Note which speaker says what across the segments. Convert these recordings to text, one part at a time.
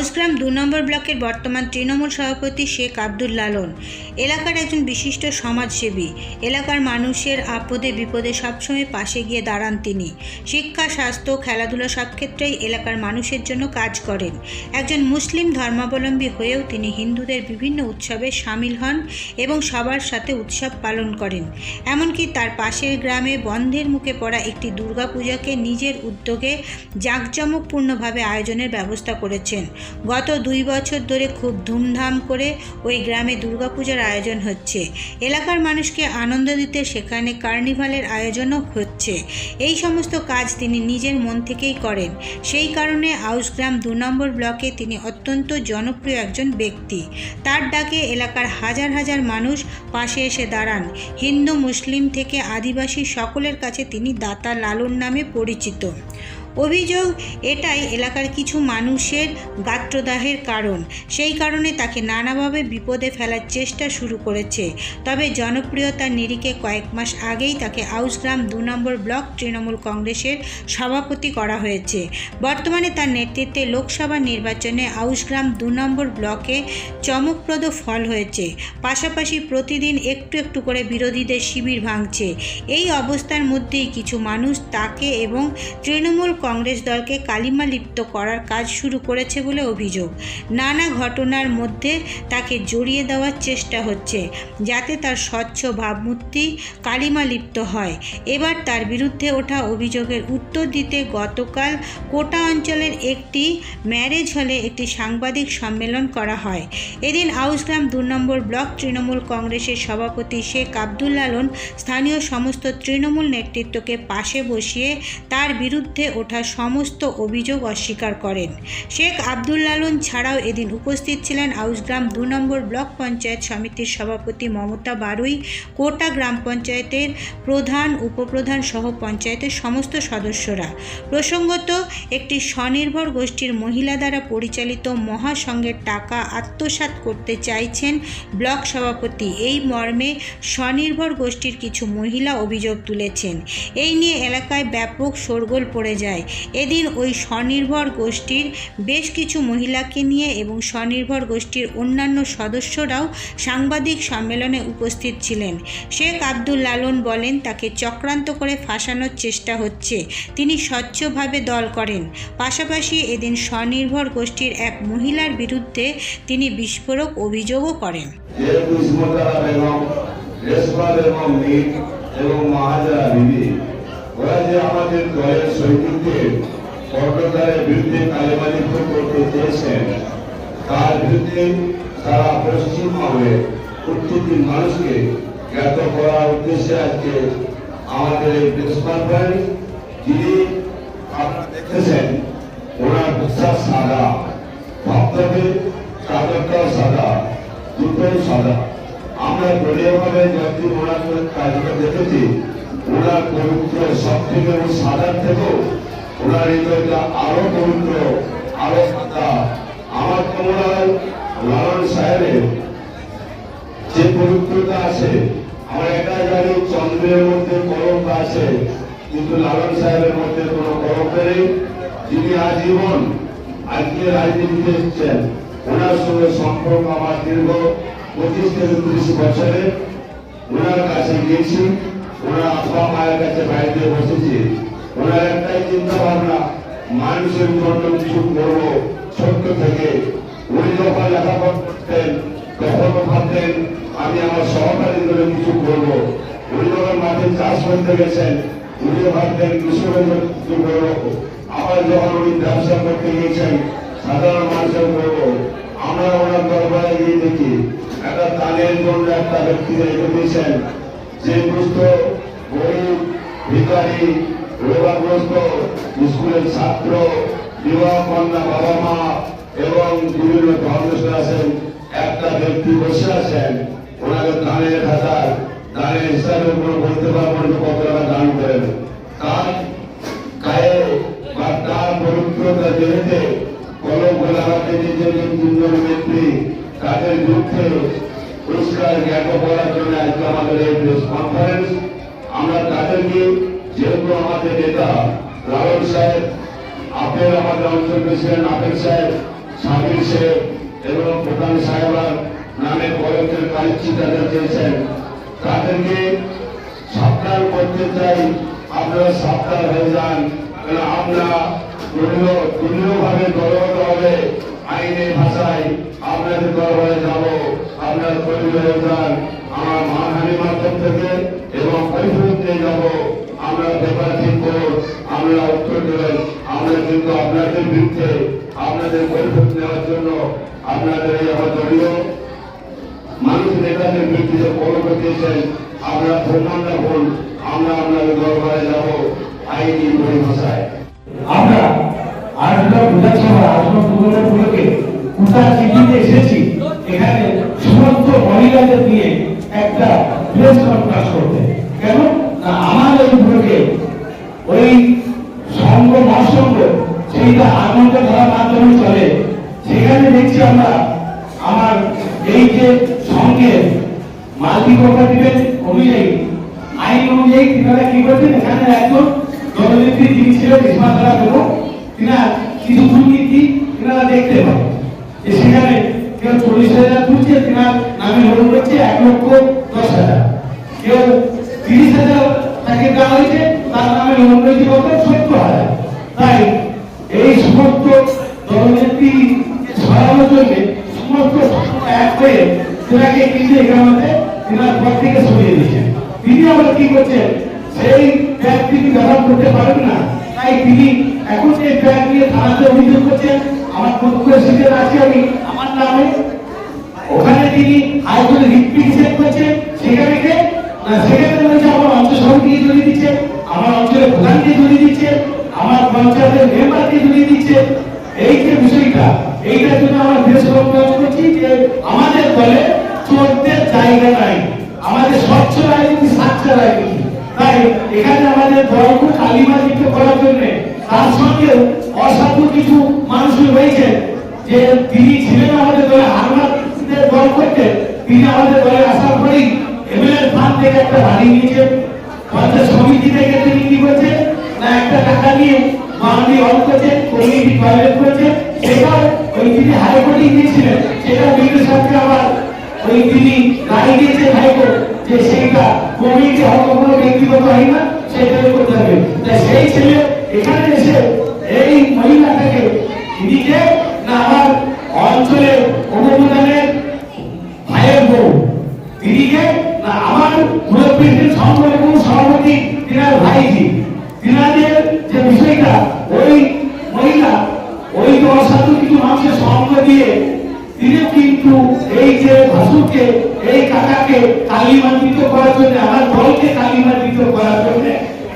Speaker 1: আউসগ্রাম দু নম্বর ব্লকের বর্তমান তৃণমূল সভাপতি শেখ আব্দুল লালন। এলাকার একজন বিশিষ্ট সমাজসেবী। এলাকার মানুষের আপদে বিপদে সবসময় পাশে গিয়ে দাঁড়ান তিনি। শিক্ষা, স্বাস্থ্য, খেলাধুলা সব ক্ষেত্রেই এলাকার মানুষের জন্য কাজ করেন। একজন মুসলিম ধর্মাবলম্বী হয়েও তিনি হিন্দুদের বিভিন্ন উৎসবে সামিল হন এবং সবার সাথে উৎসব পালন করেন। এমনকি তার পাশের গ্রামে বন্ধের মুখে পড়া একটি দুর্গাপূজাকে নিজের উদ্যোগে জাঁকজমকপূর্ণভাবে আয়োজনের ব্যবস্থা করেছেন। গত দুই বছর ধরে খুব ধুমধাম করে ওই গ্রামে দুর্গাপূজার আয়োজন হচ্ছে। এলাকার মানুষকে আনন্দ দিতে সেখানে কার্নিভালের আয়োজনও হচ্ছে। এই সমস্ত কাজ তিনি নিজের মন থেকেই করেন। সেই কারণে আউসগ্রাম দু নম্বর ব্লকে তিনি অত্যন্ত জনপ্রিয় একজন ব্যক্তি। তার ডাকে এলাকার হাজার হাজার মানুষ পাশে এসে দাঁড়ান। হিন্দু, মুসলিম থেকে আদিবাসী সকলের কাছে তিনি দাতা লালন নামে পরিচিত। অভিযোগ এটাই, এলাকার কিছু মানুষের গাত্রদাহের কারণ। সেই কারণে তাকে নানাভাবে বিপদে ফেলার চেষ্টা শুরু করেছে। তবে জনপ্রিয়তার নিরিখে কয়েক মাস আগেই তাকে আউসগ্রাম দু নম্বর ব্লক তৃণমূল কংগ্রেসের সভাপতি করা হয়েছে। বর্তমানে তার নেতৃত্বে লোকসভা নির্বাচনে আউসগ্রাম দু নম্বর ব্লকে চমকপ্রদ ফল হয়েছে। পাশাপাশি প্রতিদিন একটু একটু করে বিরোধীদের শিবির ভাঙছে। এই অবস্থার মধ্যেই কিছু মানুষ তাকে এবং তৃণমূল কংগ্রেস দলকে কালিমা লিপ্ত করার কাজ শুরু করেছে বলে অভিযোগ। নানা ঘটনার মধ্যে তাকে জড়িয়ে দেওয়ার চেষ্টা হচ্ছে, যাতে তার স্বচ্ছ ভাবমূর্তি কালিমা লিপ্ত হয়। এবার তার বিরুদ্ধে ওঠা অভিযোগের উত্তর দিতে গতকাল কোটা অঞ্চলের একটি ম্যারেজ হলে একটি সাংবাদিক সম্মেলন করা হয়। এদিন আউসগ্রাম দু নম্বর ব্লক তৃণমূল কংগ্রেসের সভাপতি শেখ আব্দুল লালন স্থানীয় সমস্ত তৃণমূল নেতৃত্বকে পাশে বসিয়ে তার বিরুদ্ধে ওঠা সমস্ত অভিযোগ অস্বীকার করেন। শেখ আব্দুল লালন ছাড়াও এদিন উপস্থিত ছিলেন আউসগ্রাম দু নম্বর ব্লক পঞ্চায়েত সমিতির সভাপতি মমতা বারুই, কোটা গ্রাম পঞ্চায়েতের প্রধান, উপপ্রধান সহ পঞ্চায়েতের সমস্ত সদস্যরা। প্রসঙ্গত, একটি স্বনির্ভর গোষ্ঠীর মহিলা দ্বারা পরিচালিত মহাসংঘের টাকা আত্মসাৎ করতে চাইছেন ব্লক সভাপতি। এই মর্মে স্বনির্ভর গোষ্ঠীর কিছু মহিলা অভিযোগ তুলেছেন। এই নিয়ে এলাকায় ব্যাপক শোরগোল পড়ে যায়। এদিন ওই স্বনির্ভর গোষ্ঠীর বেশ কিছু মহিলাকে নিয়ে এবং স্বনির্ভর গোষ্ঠীর অন্যান্য সদস্যরাও সাংবাদিক সম্মেলনে উপস্থিত ছিলেন। শেখ আব্দুল লালন বলেন, তাকে চক্রান্ত করে ফাঁসানোর চেষ্টা হচ্ছে। তিনি স্বচ্ছভাবে দল করেন। পাশাপাশি এদিন স্বনির্ভর গোষ্ঠীর এক মহিলার বিরুদ্ধে তিনি বিস্ফোরক অভিযোগও করেন।
Speaker 2: এবং মাহাজারা বিবি ওরা আমাদের দলের সৈনিকদের কর্ণধারের বিরুদ্ধে কালেমালিপ্ত করতে চেয়েছেন। তার বিরুদ্ধে সারা পশ্চিমবঙ্গে প্রত্যেকটি মানুষকে জ্ঞাত করার উদ্দেশ্যে আজকে আমাদের এই প্রেস কনফারেন্স যিনি আপনারা দেখেছেন, ওনার বিশ্বাস সাদা ভাবতে চাদরটাও সাদা, দুটোই সাদা। আমরা দলীয়ভাবে যতদিন ওনার কাজটা দেখেছি ওনার পবিত্র সব থেকে সাদার থেকেও ওনার হৃদয়টা আরও পবিত্র, আরও সাদা। আমার মনে লালন সাহেবের যে পবিত্রতা আছে, আমরা এটা জানি চন্দ্রের মধ্যে কলঙ্ক আছে, কিন্তু লালন সাহেবের মধ্যে কোনো কলঙ্ক নেই। যিনি আজীবন আজকে রাজনীতিতে এসেছেন, ওনার সঙ্গে সম্পর্ক আমার দীর্ঘ পঁচিশ থেকে তিরিশ বছরে ওনার কাছে গিয়েছি। ওনার মায়ের কাছে বাড়িতে বসেছি। ওনার একটাই চিন্তা ভাবনা, মানুষের জন্য কিছু করব, ছোট্ট থেকে। উনি যখন লেখাপড়া করতেন, তখন ভাবতেন, আমি আমার সহকারী ধরে কিছু করব। উনি যখন মাঠে চাষ করতে গেছেন উনি ভাবতেন কৃষকের কিছু করব। আবার যখন উনি ব্যবসা করতে গিয়েছেন সাধারণ মানুষের করব। আমরা ওনার দরবারে গিয়ে দেখি, একটা দানের জন্য একটা ব্যক্তি রেখে দিয়েছেন। যে দুস্থ গরিব ভিকারি রোগাগ্রস্ত স্কুলের ছাত্র, বিবাহ কন্যা বাবা মা এবং বিভিন্ন ধর্মেশ্বর আছেন, একটা ব্যক্তি বসে আছেন, ওনাকে দানের খাতার দানের হিসাবে কোনো বলতে পারবেন যে কত টাকা দান করেন। তার গায়ে বা তার পবিত্রতা জেনেতে কলম লাগাতে নিজের তিনজন ব্যক্তি, তাদের বিরুদ্ধে পুরস্কার জ্ঞাত করার জন্য আজকে আমাদের এই প্রেস কনফারেন্স আমরা তাদেরকে, যেহেতু আমাদের নেতা লালন সাহেব, আপেল আমাদের অঞ্চল প্রেসিডেন্ট আপেল সাহেব, সাবির শেখ এবং প্রধান সাহেবার নামে কয়েকজন কালিচি তাদের চেয়েছেন তাদেরকে সাবধান করতে চাই। আপনারা সাবধান হয়ে যান। আমরা দলীয় দলীয়ভাবে দলগত হবে আইনের ভাষায় আপনাদের দরবারে যাব, আপনারা হয়ে যান, আমার মানহানি মাধ্যম থেকে এবং কৈফিয়ত যাব। আমরা পেপার ঠিক করব আমরা উত্তর দেবেন আমরা কিন্তু আপনাদের বিরুদ্ধে, আপনাদের কৈফিয়ত নেওয়ার জন্য আপনাদের এই আমার দলীয় মানুষ নেতাদের বিরুদ্ধে যে পদক্ষেপ দিয়েছেন আমরা প্রমাণ রাখুন আমরা আপনাদের দরবারে যাব আইনি পরিভাষায়।
Speaker 3: আমরা উপলক্ষে কুটা চিঠিতে এসেছি। এখানে সমস্ত মহিলাদের নিয়ে একটা প্রেস কনফারেন্স করতে। দেখতে পান যে সেখানে কেউ চল্লিশ হাজার তুলছে তিনার নামে লোন রয়েছে এক লক্ষ দশ হাজার। কেউ তিরিশ হাজার তাকে দেওয়া হয়েছে, তার নামে কত? সত্তর হাজার। তাই এই সমস্ত সরানোর জন্য সমস্ত এক হয়ে কিন্তু এখানে থেকে সরিয়ে দিয়েছেন তিনি আবার কি করছেন? সেই ব্যাগ তিনি ব্যবহার করতে পারেন না। তাই তিনি এখন সেই ব্যাগ নিয়ে থানাতে অভিযোগ করছেন। আমার পক্ষ সিটের আছে আমি আমার নামে ওখানে তিনি হাইকোর্টে রিপ্রেজেন্ট করছেন সেখানে সেখানে রয়েছে আমার অঞ্চল সমিতিকে জড়িয়ে দিচ্ছে, আমার অঞ্চলের প্রধানকে জড়িয়ে দিচ্ছে, আমার পঞ্চায়েতের মেম্বারকে জড়িয়ে দিচ্ছে। এই যে বিষয়টা, এইটার জন্য আমরা প্রয়োগ করছি যে আমাদের দলে চলতে জায়গা নাই, আমাদের স্বচ্ছ রাজনীতি সাচ্চা রাজনীতি। তাই এখানে আমাদের দলকে কালিমাজিত করার জন্য তার সঙ্গে অসাধু কিছু মানুষ রয়েছে যে তিনি ছিলেন আমাদের দলে হারমাদের দল করতে, তিনি আমাদের দলে আসার পরেই এমএলএ ফান্ড থেকে একটা বাড়ি নিয়েছেন। পঞ্চায়েত সমিতি থেকে তিনি কি করছেন? না, একটা টাকা নিয়ে মানবী অন করছেন, কমিটি টয়লেট করেছেন সেটা ওই তিনি হাইকোর্টে গিয়েছিলেন সেটা বিদ্যুৎ সাথে আবার ওই তিনি রায় দিয়েছে হাইকোর্ট যে সেইটা কমিটি হয়তো কোনো ব্যক্তিগত হয় না সেটা করতে হবে। সেই ছেলে এখানে এসে এই মহিলাটাকে নিজে না আমার অঞ্চলের অনুমোদনের ভাইয়ের বউ, তিনিকে না আমার মুরব্বীদের এবং সভাপতি, তিনার ভাইজি। তিনাদের যে বিষয়টা, ওই মহিলা, ওই যে অসাধু কিছু মানুষের সঙ্গ দিয়ে তিনি কিন্তু এই যে ভাসুকে এই কাকাকে কালিমান্বিত করার জন্য, আমার দলকে কালিমান্বিত করার জন্য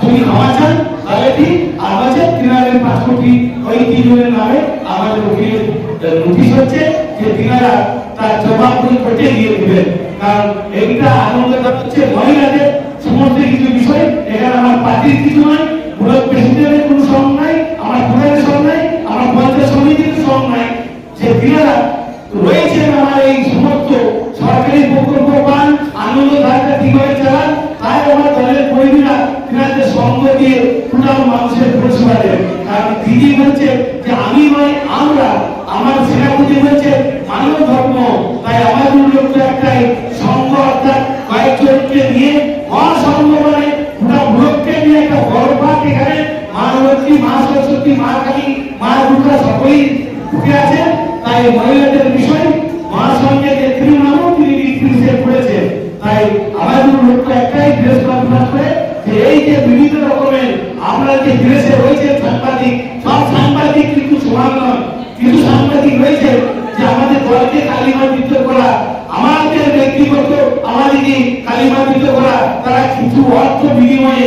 Speaker 3: যদি ক্ষমা চান, তাহলে ঠিক আর ওই তিনজনের নামে আমাদের উকিলের নোটিশ হচ্ছে যে তিনারা তার জবাবগুলি কোর্টে দিয়ে দিবেন। কারণ এইটা আনন্দদায়ক হচ্ছে মহিলাদের সমস্ত কিছু বিষয়, এখানে আমার পার্টির কিছু নয় ব্লক প্রেসিডেন্টের কোনো সঙ্গ নাই, আমার প্রধানের সঙ্গ নাই, আমার পঞ্চায়েত সমিতির সঙ্গ নাই। যে তিনারা আমাদের সাংবাদিক, সব সাংবাদিক কিন্তু সাংবাদিক রয়েছে যে আমাদের দলকে কালিমান্বিত করা, আমাদের ব্যক্তিগত আমাদেরকে কালিমান্বিত করা, তারা কিছু অর্থ বিনিময়ে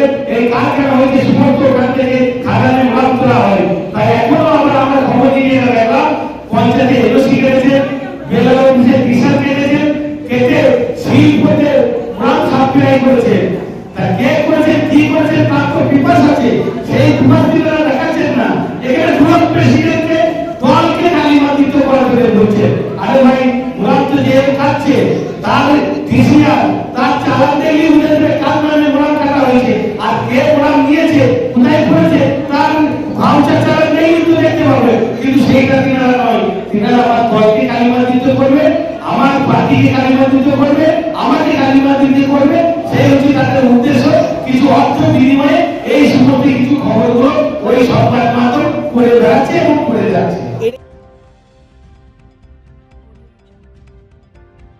Speaker 3: কারখানা হয়েছে সমস্ত ওখান থেকে খাদানে মাল তোলা হয় তাই এখনও আমরা আমরা খবর নিয়ে দেখলাম পঞ্চায়েতে এলওসি কেটেছে বেলা অফিসে কেটেছে কেটে শিল্পতে মাল সাপ্লাই করেছে তা কে করেছে কি করেছে তার তো বিপাস আছে সেই বিপাস দিনারা দেখাচ্ছেন না এখানে ব্লক প্রেসিডেন্টকে দলকে কালিমাদিত করা করে বলছে আরে ভাই মুরাদ তো খাচ্ছে তার ডিসিআর তার তিনারা আমার দলকে করবে